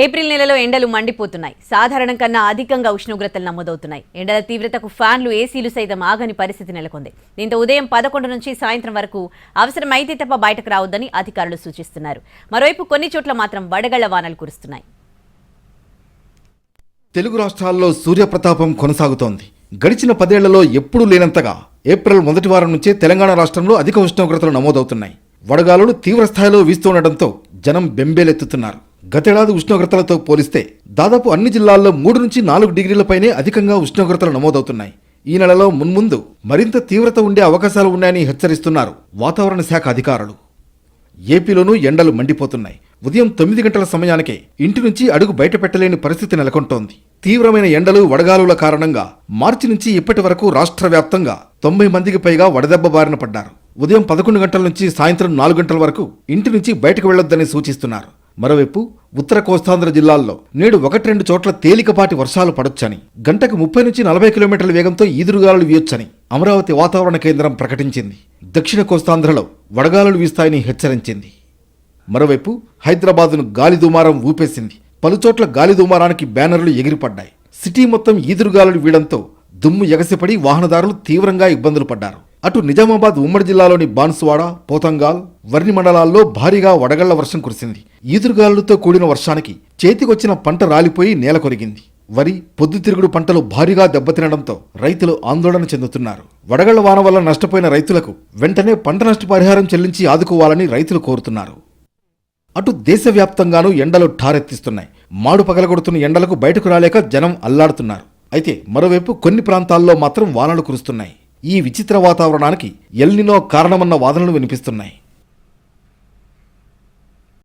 April నెలలో ఎండలు మండిపోతున్నాయి. సాధారణం కన్నా అధికంగా ఉష్ణోగ్రతలు నమోదవుతున్నాయి. ఎండల తీవ్రతకు ఫ్యాన్లు ఏసీలు సైతం ఆగని పరిస్థితి నెలకొంది. దీంతో ఉదయం పదకొండు నుంచి సాయంత్రం వరకు అవసరమైతే తప్ప బయటకు రావద్దని అధికారులు సూచిస్తున్నారు. మరోవైపు కొన్ని చోట్ల మాత్రం వడగళ్ళ వానలు కురుస్తున్నాయి. తెలుగు రాష్ట్రాల్లో సూర్యప్రతాపం కొనసాగుతోంది. గడిచిన పదేళ్ళలో ఎప్పుడూ లేనంతగా ఏప్రిల్ మొదటి వారం నుంచే తెలంగాణ రాష్ట్రంలో అధిక ఉష్ణోగ్రతలు నమోదవుతున్నాయి. వడగాలులు తీవ్రస్థాయిలో వీస్తుండటంతో జనం బెంబేలెత్తుతున్నారు. గతేడాది ఉష్ణోగ్రతలతో పోలిస్తే దాదాపు అన్ని జిల్లాల్లో మూడు నుంచి నాలుగు డిగ్రీలపైనే అధికంగా ఉష్ణోగ్రతలు నమోదవుతున్నాయి. ఈ నెలలో మున్ముందు మరింత తీవ్రత ఉండే అవకాశాలు ఉన్నాయని హెచ్చరిస్తున్నారు వాతావరణ శాఖ అధికారులు. ఏపీలోనూ ఎండలు మండిపోతున్నాయి. ఉదయం తొమ్మిది గంటల సమయానికే ఇంటి నుంచి అడుగు బయట పెట్టలేని పరిస్థితి నెలకొంటోంది. తీవ్రమైన ఎండలు వడగాలుల కారణంగా మార్చి నుంచి ఇప్పటి వరకు రాష్ట్ర వ్యాప్తంగా తొంభై మందికి పైగా వడదెబ్బ బారిన పడ్డారు. ఉదయం పదకొండు గంటల నుంచి సాయంత్రం నాలుగు గంటల వరకు ఇంటి నుంచి బయటకు వెళ్ళొద్దని సూచిస్తున్నారు. మరోవైపు ఉత్తర కోస్తాంధ్ర జిల్లాల్లో నేడు ఒకటి రెండు చోట్ల తేలికపాటి వర్షాలు పడొచ్చని గంటకు ముప్పై నుంచి నలభై కిలోమీటర్ల వేగంతో ఈదురుగాలులు వీయొచ్చని అమరావతి వాతావరణ కేంద్రం ప్రకటించింది. దక్షిణ కోస్తాంధ్రలో వడగాలులు వీస్తాయని హెచ్చరించింది. మరోవైపు హైదరాబాదును గాలి దుమారం ఊపేసింది. పలుచోట్ల గాలి దుమారానికి బ్యానర్లు ఎగిరిపడ్డాయి. సిటీ మొత్తం ఈదురుగాలులు వీయడంతో దుమ్ము ఎగసిపడి వాహనదారులు తీవ్రంగా ఇబ్బందులు పడ్డారు. అటు నిజామాబాద్ ఉమ్మడి జిల్లాలోని బాన్సువాడ పోతంగాల్ వర్ణి మండలాల్లో భారీగా వడగళ్ళ వర్షం కురిసింది. ఈదురుగాలులతో కూడిన వర్షానికి చేతికొచ్చిన పంట రాలిపోయి నేల కొరిగింది. వరి పొద్దుతిరుగుడు పంటలు భారీగా దెబ్బతినడంతో రైతులు ఆందోళన చెందుతున్నారు. వడగళ్ళ వాన వల్ల నష్టపోయిన రైతులకు వెంటనే పంట నష్టపరిహారం చెల్లించి ఆదుకోవాలని రైతులు కోరుతున్నారు. అటు దేశవ్యాప్తంగానూ ఎండలు ఠారెత్తిస్తున్నాయి. మాడు పగలగొడుతున్న ఎండలకు బయటకు రాలేక జనం అల్లాడుతున్నారు. అయితే మరోవైపు కొన్ని ప్రాంతాల్లో మాత్రం వానలు కురుస్తున్నాయి. ఈ విచిత్ర వాతావరణానికి ఎల్నినో కారణమన్న వాదనలు వినిపిస్తున్నాయి.